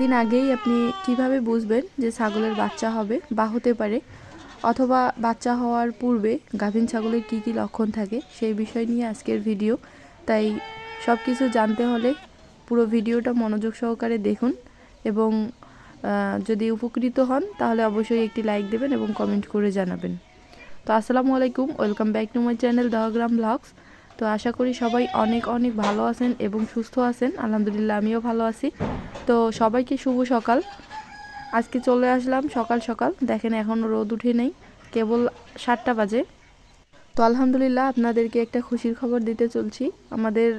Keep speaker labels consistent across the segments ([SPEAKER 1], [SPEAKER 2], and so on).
[SPEAKER 1] একদিন আগেই আপনি কীভাবে বুঝবেন যে ছাগলের বাচ্চা হবে বা হতে পারে? অথবা বাচ্চা হওয়ার পূর্বে গাভীন ছাগলের কী কী লক্ষণ থাকে সেই বিষয় নিয়ে আজকের ভিডিও। তাই সব কিছু জানতে হলে পুরো ভিডিওটা মনোযোগ সহকারে দেখুন এবং যদি উপকৃত হন তাহলে অবশ্যই একটি লাইক দেবেন এবং কমেন্ট করে জানাবেন। তো আসসালামু আলাইকুম, welcome back to my channel Dahagram vlogs. তো আশা করি সবাই অনেক অনেক ভালো আছেন এবং সুস্থ আছেন। আলহামদুলিল্লাহ, আমিও ভালো আছি। তো সবাইকে শুভ সকাল। আজকে চলে আসলাম সকাল সকাল। দেখেন এখনও রোদ উঠে নেই, কেবল সাতটা বাজে। তো আলহামদুলিল্লাহ আপনাদেরকে একটা খুশির খবর দিতে চলছি। আমাদের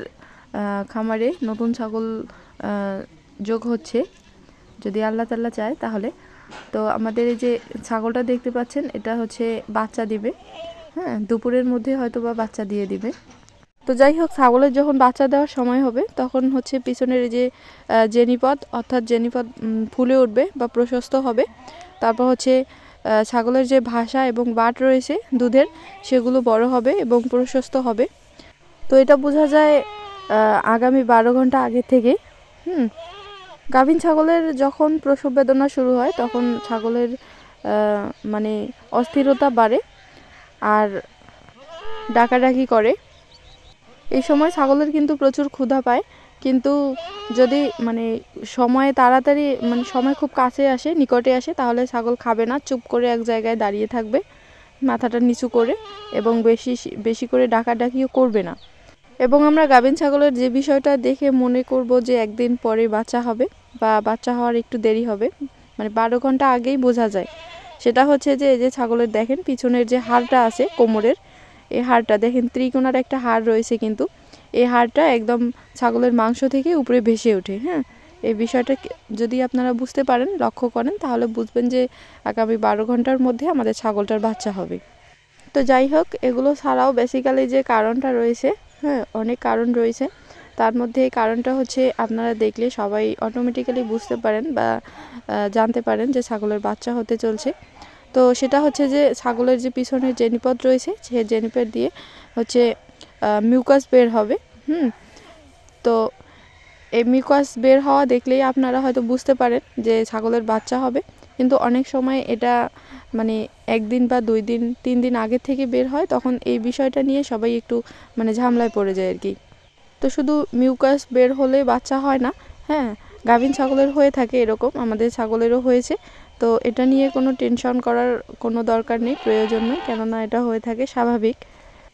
[SPEAKER 1] খামারে নতুন ছাগল যোগ হচ্ছে। যদি আল্লাহ তাল্লাহ চায় তাহলে। তো আমাদের এই যে ছাগলটা দেখতে পাচ্ছেন, এটা হচ্ছে বাচ্চা দিবে। হ্যাঁ দুপুরের মধ্যে হয়তো বা বাচ্চা দিয়ে দিবে। তো যাই হোক ছাগলের যখন বাচ্চা দেওয়ার সময় হবে, তখন হচ্ছে পিছনের যে জেনিপদ, অর্থাৎ জেনিপদ ফুলে উঠবে বা প্রশস্ত হবে। তারপর হচ্ছে ছাগলের যে ভাষা এবং বাট রয়েছে দুধের, সেগুলো বড় হবে এবং প্রশস্ত হবে। তো এটা বোঝা যায় আগামী বারো ঘণ্টা আগে থেকে। হুম, গাভীন ছাগলের যখন প্রসব বেদনা শুরু হয়, তখন ছাগলের মানে অস্থিরতা বাড়ে। আর ডাকাডাকি করে। এই সময় ছাগলের কিন্তু প্রচুর ক্ষুধা পায়। কিন্তু যদি মানে সময়ে তাড়াতাড়ি মানে সময় খুব কাছে আসে, নিকটে আসে, তাহলে ছাগল খাবে না। চুপ করে এক জায়গায় দাঁড়িয়ে থাকবে, মাথাটা নিচু করে এবং বেশি বেশি করে ডাকাডাকিও করবে না। এবং আমরা গাভিন ছাগলের যে বিষয়টা দেখে মনে করব যে একদিন পরে বাচ্চা হবে বা বাচ্চা হওয়ার একটু দেরি হবে মানে বারো ঘণ্টা আগেই বোঝা যায়। সেটা হচ্ছে যে এই যে ছাগলের দেখেন, পিছনের যে হাড়টা আছে কোমরের এই হাড়টা, দেখেন ত্রিকোণার একটা হাড় রয়েছে কিন্তু, এই হাড়টা একদম ছাগলের মাংস থেকে উপরে ভেসে ওঠে হ্যাঁ? এই বিষয়টা যদি আপনারা বুঝতে পারেন, লক্ষ্য করেন, তাহলে বুঝবেন যে আগামী বারো ঘণ্টার মধ্যে আমাদের ছাগলটার বাচ্চা হবে। তো যাই হোক, এগুলো ছাড়াও বেসিক্যালি যে কারণটা রয়েছে হ্যাঁ অনেক কারণ রয়েছে। তার মধ্যে এই কারণটা হচ্ছে আপনারা দেখলে সবাই অটোমেটিক্যালি বুঝতে পারেন বা জানতে পারেন যে ছাগলের বাচ্চা হতে চলছে। তো সেটা হচ্ছে যে ছাগলের যে পিছনের জেনিপদ রয়েছে, সে জেনিপদ দিয়ে হচ্ছে মিউকাস বের হবে, হুম? তো এই মিউকাস বের হওয়া দেখলেই আপনারা হয়তো বুঝতে পারেন যে ছাগলের বাচ্চা হবে। কিন্তু অনেক সময় এটা মানে একদিন বা দুই দিন, তিন দিন আগে থেকে বের হয়, তখন এই বিষয়টা নিয়ে সবাই একটু মানে ঝামেলায় পড়ে যায় আর কি তো শুধু মিউকাস বের হলে বাচ্চা হয় না হ্যাঁ? গাভিন ছাগলের হয়ে থাকে এরকম, আমাদের ছাগলেরও হয়েছে। তো এটা নিয়ে কোনো টেনশন করার কোনো দরকার নেই, প্রয়োজন নেই, কেননা এটা হয়ে থাকে স্বাভাবিক।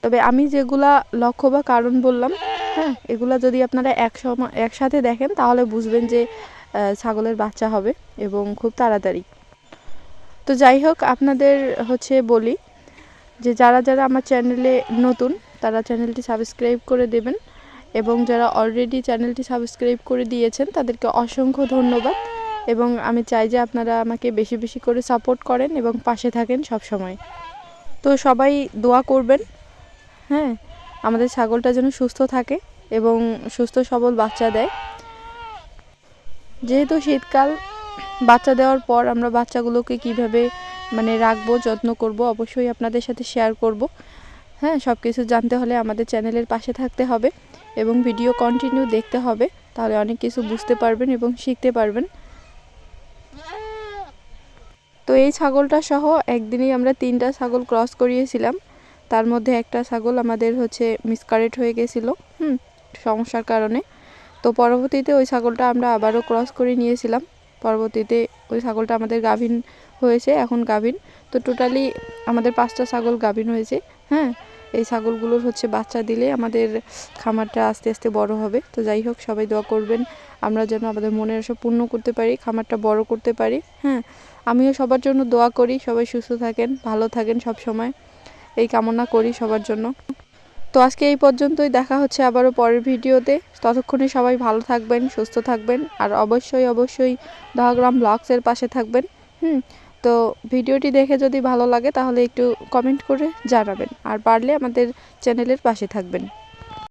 [SPEAKER 1] তবে আমি যেগুলা লক্ষ্য বা কারণ বললাম হ্যাঁ এগুলা যদি আপনারা এক সময় একসাথে দেখেন, তাহলে বুঝবেন যে ছাগলের বাচ্চা হবে এবং খুব তাড়াতাড়ি। তো যাই হোক, আপনাদের হচ্ছে বলি যে, যারা যারা আমার চ্যানেলে নতুন, তারা চ্যানেলটি সাবস্ক্রাইব করে দেবেন এবং যারা অলরেডি চ্যানেলটি সাবস্ক্রাইব করে দিয়েছেন, তাদেরকে অসংখ্য ধন্যবাদ। এবং আমি চাই যে আপনারা আমাকে বেশি বেশি করে সাপোর্ট করেন এবং পাশে থাকেন সব সময় তো সবাই দোয়া করবেন। হ্যাঁ আমাদের ছাগলটা যেন সুস্থ থাকে এবং সুস্থ সবল বাচ্চা দেয়। যেহেতু শীতকাল, বাচ্চা দেওয়ার পর আমরা বাচ্চাগুলোকে কীভাবে মানে রাখব, যত্ন করব, অবশ্যই আপনাদের সাথে শেয়ার করব। হ্যাঁ সব কিছু জানতে হলে আমাদের চ্যানেলের পাশে থাকতে হবে এবং ভিডিও কন্টিনিউ দেখতে হবে। তাহলে অনেক কিছু বুঝতে পারবেন এবং শিখতে পারবেন। তো এই ছাগলটা সহ একদিনেই আমরা তিনটা ছাগল ক্রস করিয়েছিলাম। তার মধ্যে একটা ছাগল আমাদের হচ্ছে মিসকারেট হয়ে গেছিল, হুম, সমস্যার কারণে। তো পরবর্তীতে ওই ছাগলটা আমরা আবারও ক্রস করে নিয়েছিলাম। পরবর্তীতে ওই ছাগলটা আমাদের গাভিন হয়েছে, এখন গাভিন। তো টোটালি আমাদের পাঁচটা ছাগল গাভিন হয়েছে হ্যাঁ। এই ছাগলগুলোর হচ্ছে বাচ্চা দিলে আমাদের খামারটা আস্তে আস্তে বড় হবে। তো যাই হোক, সবাই দোয়া করবেন, আমরা যেন আমাদের মনের আশা পূর্ণ করতে পারি, খামারটা বড় করতে পারি হ্যাঁ? আমিও সবার জন্য দোয়া করি, সবাই সুস্থ থাকেন, ভালো থাকেন সব সময় এই কামনা করি সবার জন্য। তো আজকে এই পর্যন্তই, দেখা হচ্ছে আবারও পরের ভিডিওতে। ততক্ষণে সবাই ভালো থাকবেন, সুস্থ থাকবেন, আর অবশ্যই অবশ্যই দহগ্রাম ব্লগসের পাশে থাকবেন, হুম? তো ভিডিওটি দেখে যদি ভালো লাগে তাহলে একটু কমেন্ট করে জানাবেন। আর পারলে আমাদের চ্যানেলের পাশে থাকবেন।